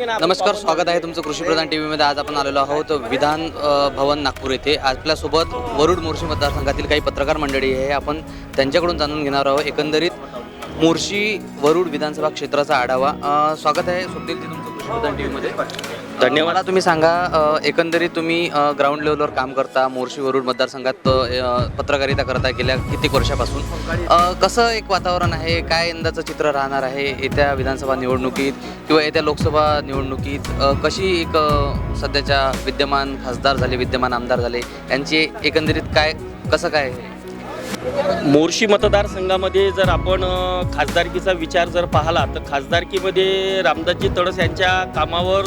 नमस्कार स्वागत आहे तुमचं कृषी प्रधान टी व्हीमध्ये आज आपण आलेलो आहोत विधान भवन नागपूर येथे आपल्यासोबत वरुड मोर्शी मतदारसंघातील काही पत्रकार मंडळी आहे. आपण त्यांच्याकडून जाणून घेणार आहोत. एकंदरीत मोर्शी वरुड विधानसभा क्षेत्राचा आढावा. स्वागत आहे. स्वप्नीलजी तुमचं. टी व्हीमध्ये धन्यवाद. मला तुम्ही सांगा अ, एकंदरीत तुम्ही ग्राउंड लेवलवर काम करता मोर्शी वरुड मतदारसंघात अ, पत्रकारिता करता गेल्या कित्येक वर्षापासून. अ, कसं एक वातावरण आहे? काय यंदाचं चित्र राहणार आहे? येत्या विधानसभा निवडणुकीत किंवा येत्या लोकसभा निवडणुकीत अ, कशी एक अ, सध्याच्या विद्यमान खासदार झाले विद्यमान आमदार झाले यांची एकंदरीत काय कसं काय आहे? मोर्शी मतदारसंघामध्ये जर आपण खासदारकीचा विचार जर पाहिला तर खासदारकीमध्ये रामदासजी तडस यांच्या कामावर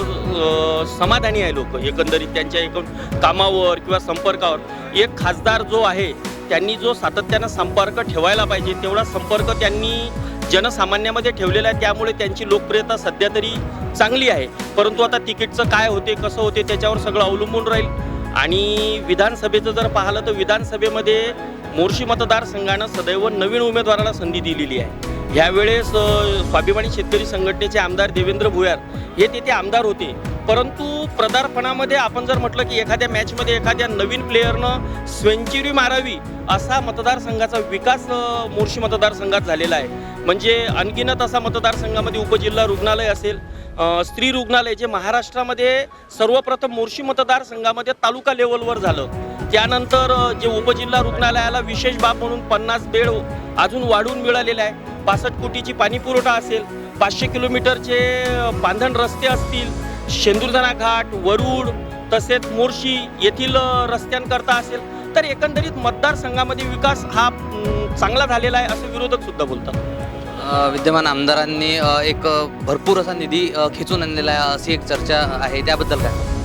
समाधानी आहे लोक. एकंदरीत त्यांच्या एकूण कामावर किंवा संपर्कावर. एक खासदार जो आहे त्यांनी जो सातत्यानं संपर्क ठेवायला पाहिजे तेवढा संपर्क त्यांनी जनसामान्यामध्ये ठेवलेला आहे. त्यामुळे त्यांची लोकप्रियता सध्या तरी चांगली आहे. परंतु आता तिकीटचं काय होते कसं होते त्याच्यावर सगळं अवलंबून राहील. आणि विधानसभेचं जर पाहिलं तर विधानसभेमध्ये मोर्शी मतदारसंघानं सदैव नवीन उमेदवाराला संधी दिलेली आहे. ह्यावेळेस स्वाभिमानी शेतकरी संघटनेचे आमदार देवेंद्र भुयार हे तेथे आमदार होते. परंतु प्रदार्पणामध्ये आपण जर म्हटलं की एखाद्या मॅचमध्ये एखाद्या नवीन प्लेयरनं सेंचुरी मारावी असा मतदारसंघाचा विकास मोर्शी मतदारसंघात झालेला आहे. म्हणजे अनगिनत असा मतदारसंघामध्ये उपजिल्हा रुग्णालय असेल स्त्री रुग्णालय जे महाराष्ट्रामध्ये सर्वप्रथम मोर्शी मतदारसंघामध्ये तालुका लेवलवर झालं. त्यानंतर जे उपजिल्हा रुग्णालयाला विशेष बाब म्हणून पन्नास बेड अजून वाढवून मिळालेले आहे. पासष्ट कोटीची पाणीपुरवठा असेल पाचशे किलोमीटरचे बांधण रस्ते असतील शेंदुरजना घाट वरुड तसेच मोर्शी येथील रस्त्यांकरता असेल तर एकंदरीत मतदारसंघामध्ये विकास हा चांगला झालेला आहे असं विरोधक सुद्धा बोलतात. विद्यमान आमदारांनी एक भरपूर असा निधी खेचून आणलेला आहे अशी एक चर्चा आहे. त्याबद्दल काय?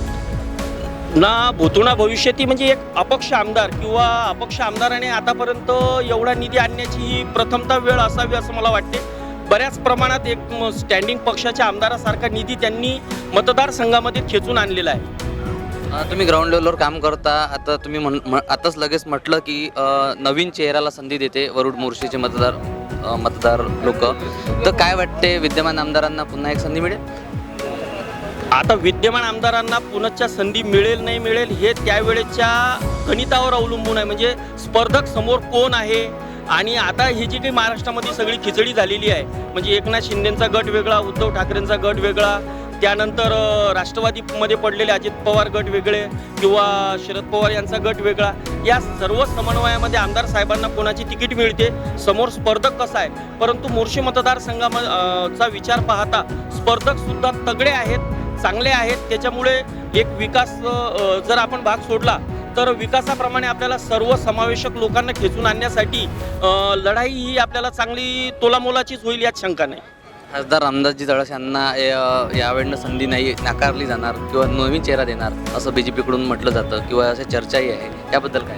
ना भूतुणा भविष्याती म्हणजे एक अपक्ष आमदार किंवा अपक्ष आमदाराने आतापर्यंत एवढा निधी आणण्याची ही प्रथमता वेळ असावी असं मला वाटते. बऱ्याच प्रमाणात एक स्टँडिंग पक्षाच्या आमदारासारखा निधी त्यांनी मतदारसंघामध्ये खेचून आणलेला आहे. तुम्ही ग्राउंड लेवलवर काम करता. आता तुम्ही म्हण म- आताच लगेच म्हटलं की अ, नवीन चेहऱ्याला संधी देते वरुड मोर्शीचे मतदार अ, मतदार लोक. तर काय वाटते विद्यमान आमदारांना पुन्हा एक संधी मिळेल? आता विद्यमान आमदारांना पुनश्च संधी मिळेल नाही मिळेल हे त्यावेळेच्या गणितावर अवलंबून आहे. म्हणजे स्पर्धक समोर कोण आहे? आणि आता ही जी काही महाराष्ट्रामध्ये सगळी खिचडी झालेली आहे म्हणजे एकनाथ शिंदेचा गट वेगळा उद्धव ठाकरेंचा गट वेगळा त्यानंतर राष्ट्रवादीमध्ये पडलेले अजित पवार गट वेगळे किंवा शरद पवार यांचा गट वेगळा. या सर्व समन्वयामध्ये आमदार साहेबांना कोणाची तिकीट मिळते? समोर स्पर्धक कसा आहे? परंतु मोर्शी मतदारसंघाचा चा विचार पाहता स्पर्धकसुद्धा तगडे आहेत चांगले आहेत. त्याच्यामुळे एक विकास जर आपण भाग सोडला तर विकासाप्रमाणे आपल्याला सर्व समावेशक लोकांना खेचून आणण्यासाठी लढाई ही आपल्याला चांगली तोलामोलाचीच होईल यात शंका नाही. खासदार रामदासजी तळस यांना या- यावेळेनं संधी नाही नाकारली जाणार किंवा नवीन चेहरा देणार असं बी जे पीकडून म्हटलं जातं किंवा अशा चर्चाही आहे. त्याबद्दल काय?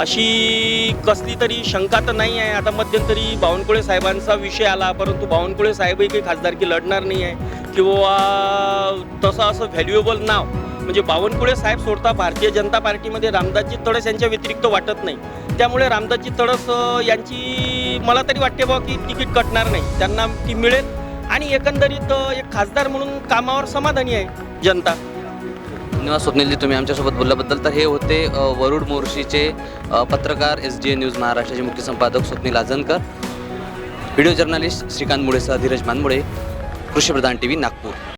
अशी कसली तरी शंका तर नाही आहे. आता मध्यंतरी बावनकुळे साहेबांचा विषय आला परंतु बावनकुळे साहेबही काही खासदारकी लढणार नाही आहे. किंवा तसं असं व्हॅल्युएबल नाव म्हणजे बावनकुळे साहेब सोडता भारतीय जनता पार्टीमध्ये रामदासजी तडस यांच्या व्यतिरिक्त वाटत नाही. त्यामुळे रामदासजी तडस यांची मला तरी वाटते बा की तिकीट कटणार नाही. त्यांना ती मिळेल आणि एकंदरीत एक खासदार म्हणून कामावर समाधानी आहे जनता. धन्यवाद स्वप्नीलजी तुम्ही आमच्यासोबत बोलल्याबद्दल. तर हे होते वरुड मोर्शीचे पत्रकार एस डी ए न्यूज महाराष्ट्राचे मुख्य संपादक स्वप्नील आजनकर व्हिडिओ जर्नलिस्ट श्रीकांत मुळेसह धीरज मानमुळे कृषीप्रधान टी व्ही नागपूर.